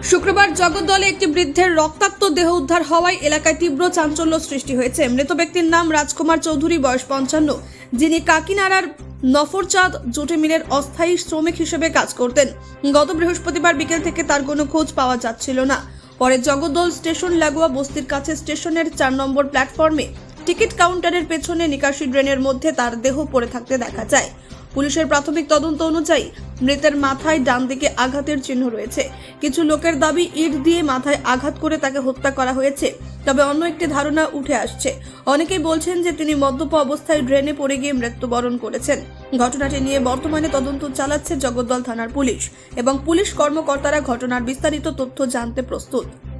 শুক্রবার জগদ্দলে একটি বৃদ্ধের রক্তাক্ত দেহ উদ্ধার হওয়ায় এলাকায় তীব্র চাঞ্চল্য সৃষ্টি হয়েছে। মৃত ব্যক্তির নাম রাজকুমার চৌধুরী, বয়স পঞ্চান্ন। যিনি কাকিনাড়ার নফরচাঁদ জুটে মিলের অস্থায়ী শ্রমিক হিসেবে কাজ করতেন। গত বৃহস্পতিবার বিকেল থেকে তার কোনো খোঁজ পাওয়া যাচ্ছিল না। পরে জগদ্দল স্টেশন লাগোয়া বস্তির কাছে স্টেশনের চার নম্বর প্ল্যাটফর্মে টিকিট কাউন্টারের পেছনে নিকাশি ড্রেনের মধ্যে তার দেহ পড়ে থাকতে দেখা যায়। পুলিশের প্রাথমিক তদন্ত অনুযায়ী মৃতের মাথায় ডান দিকে আঘাতের চিহ্ন রয়েছে। কিছু লোকের দাবি, ইট দিয়ে মাথায় আঘাত করে তাকে হত্যা করা হয়েছে। তবে অন্য একটি ধারণা উঠে আসছে। অনেকেই বলছেন যে তিনি মদ্যপ অবস্থায় ড্রেনে পড়ে গিয়ে মৃত্যুবরণ করেছেন। ঘটনাটি নিয়ে বর্তমানে তদন্ত চালাচ্ছে জগদ্দল থানার পুলিশ এবং পুলিশ কর্মকর্তারা ঘটনার বিস্তারিত তথ্য জানতে প্রস্তুত।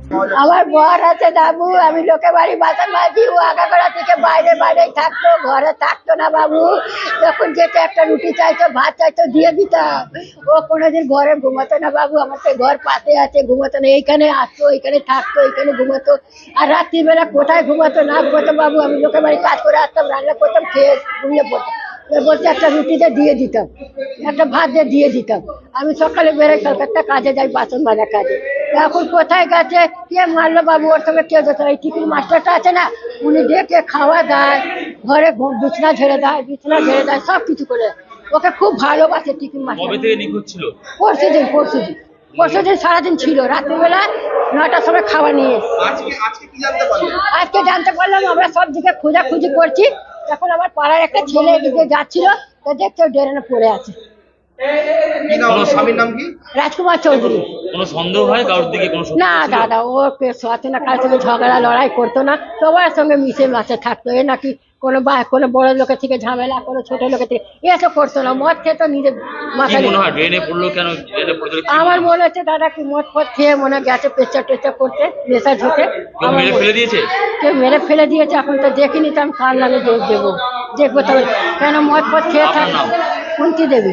আমার বর আছে বাবু আমি লোকে বাড়ি বাসন মাঝি ও আগাগোড়া থেকে বাইরে বাইরে থাকতো, ঘরে থাকতো না বাবু। যখন যেতে একটা রুটি চাইতো, ভাত চাইতো, দিয়ে দিতাম। ও কোনোদিন ঘরে ঘুমাতো না বাবু, আমার তো ঘর পাতে আছে, ঘুমাতো না। এইখানে আসতো, এইখানে থাকতো, এইখানে ঘুমাতো। আর রাত্রিবেলা কোথায় ঘুমাতো না ঘুমাতো বাবু, আমি লোকে বাড়ি কাজ করে আসতাম, রান্না করতাম, খেয়ে ঘুমিয়ে পড়তাম। বলতে একটা রুটিতে দিয়ে দিতাম, একটা ভাত দিয়ে দিতাম। আমি সকালে বেরোই, কলকাতা কাজে যাই, বাসন মাজা কাজে। এখন কোথায় গেছে? কে মারলো বাবু? ওর সঙ্গে কে যেত এই টিফিন মাস্টারটা আছে না? উনি ডেকে খাওয়া দেয় ঘরে বিছনা ঝেড়ে দেয় বিছনা ঝেড়ে দেয় সব কিছু করে। ওকে খুব ভালোবাসে টিফিন মাস্টার। পরশু দিন পরশু দিন। পরশু দিন সারাদিন ছিল। রাত্রিবেলা নটার সময় খাওয়া নিয়ে আজকে আজকে জানতে পারলেন আজকে জানতে পারলাম আমরা সব দিকে খোঁজাখুঁজি করছি। তখন আমার পাড়ার একটা ছেলে এদিকে যাচ্ছিল তো দেখছে ড্রেনে পড়ে আছে। কি নাম ওর স্বামীর নাম কি? রাজকুমার চৌধুরী। কোনো সন্দেহ হয় কারোর দিকে কোনো সন্দেহ না ছিল? দাদা ও আছে না কার সঙ্গে ঝগড়া লড়াই করতো না। সবার সঙ্গে মিশে মাসে থাকতো। এ নাকি কোনো বা কোনো বড় লোকের থেকে ঝামেলা কোনো ছোট লোকের থেকে এসব করতো না। মদ খেত নিজের কি মাথায় মনে হয় ড্রেনে পড়ল কেন? ড্রেনে পড়ল কি আমার মনে হয়? মনে হচ্ছে দাদা কি মদ ফদ খেয়ে মনে হয় গেছে পেঁচা টেচা করতে নেশা ঝুঁকে কেউ আমার মেরে মনে- ফেলে দিয়েছে? কেউ মেরে ফেলে দিয়েছে এখন তো দেখিনি তো আমি কার নামে দোষ দেবো। দেখব তবে কেন মদ ফদ খেয়ে আপনার থাকে নাম? কুন্তি দেবী?